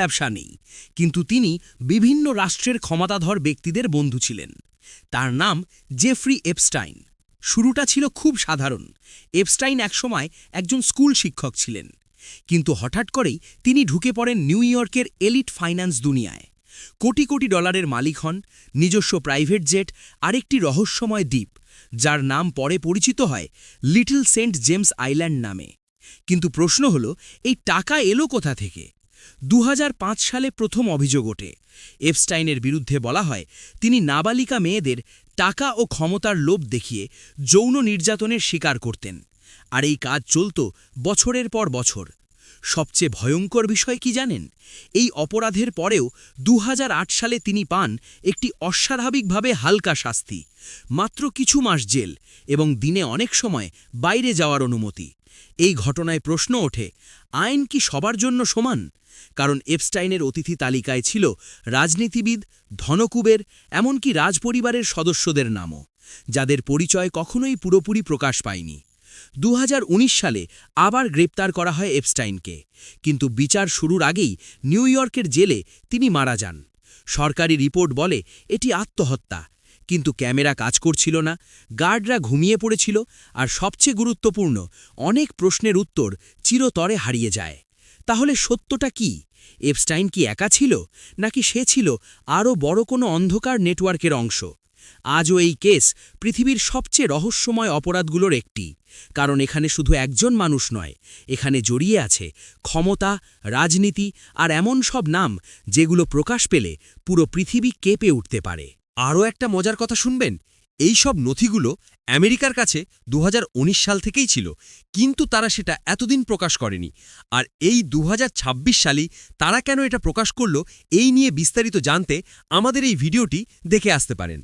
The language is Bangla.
ব্যবসা নেই। কিন্তু তিনি বিভিন্ন রাষ্ট্রের ক্ষমতাধর ব্যক্তিদের বন্ধু ছিলেন। তার নাম জেফ্রি এপস্টাইন। শুরুটা ছিল খুব সাধারণ। এপস্টাইন একসময় একজন স্কুল শিক্ষক ছিলেন। কিন্তু হঠাৎ করেই তিনি ঢুকে পড়েন নিউ ইয়র্কের এলিট ফাইন্যান্স দুনিয়ায়। কোটি কোটি ডলারের মালিক হন, নিজস্ব প্রাইভেট জেট, আরেকটি রহস্যময় দ্বীপ, যার নাম পরে পরিচিত হয় লিটল সেন্ট জেমস আইল্যান্ড নামে। কিন্তু প্রশ্ন হল, এই টাকা এলো কোথা থেকে? দু হাজার পাঁচ সালে প্রথম অভিযোগ ওঠে। এফস্টাইনের বিরুদ্ধে বলা হয়, তিনি নাবালিকা মেয়েদের টাকা ও ক্ষমতার লোভ দেখিয়ে যৌন নির্যাতনের শিকার করতেন। আর এই কাজ চলত বছরের পর বছর। সবচেয়ে ভয়ঙ্কর বিষয় কি জানেন? এই অপরাধের পরেও দু হাজার আট সালে তিনি পান একটি অস্বাভাবিকভাবে হালকা শাস্তি, মাত্র কিছু মাস জেল এবং দিনে অনেক সময় বাইরে যাওয়ার অনুমতি। এই ঘটনায় প্রশ্ন ওঠে, আইন কি সবার জন্য সমান? কারণ এপস্টাইনের অতিথি তালিকায় ছিল রাজনীতিবিদ, ধনকুবের, এমনকি রাজপরিবারের সদস্যদের নামও, যাদের পরিচয় কখনোই পুরোপুরি প্রকাশ পায়নি। দুহাজার উনিশ সালে আবার গ্রেপ্তার করা হয় এপস্টাইনকে, কিন্তু বিচার শুরুর আগেই নিউ ইয়র্কের জেলে তিনি মারা যান। সরকারি রিপোর্ট বলে এটি আত্মহত্যা কিন্তু ক্যামেরা কাজ করছিল না, গার্ডরা ঘুমিয়ে পড়েছিল, আর সবচেয়ে গুরুত্বপূর্ণ, অনেক প্রশ্নের উত্তর চিরতরে হারিয়ে যায়। তাহলে সত্যটা কি? এপস্টাইন কি একা ছিল, নাকি সে ছিল আরও বড় কোনো অন্ধকার নেটওয়ার্কের অংশ? আজও এই কেস পৃথিবীর সবচেয়ে রহস্যময় অপরাধগুলোর একটি, কারণ এখানে শুধু একজন মানুষ নয়, এখানে জড়িয়ে আছে ক্ষমতা, রাজনীতি আর এমন সব নাম যেগুলো প্রকাশ পেলে পুরো পৃথিবী কেঁপে উঠতে পারে। আরও একটা মজার কথা শুনবেন? এই সব নথিগুলো আমেরিকার কাছে দু হাজার উনিশ সাল থেকেই ছিল, কিন্তু তারা সেটা এতদিন প্রকাশ করেনি। আর এই দু হাজার ছাব্বিশ সালেই তারা কেন এটা প্রকাশ করল, এই নিয়ে বিস্তারিত জানতে আমাদের এই ভিডিওটি দেখে আসতে পারেন।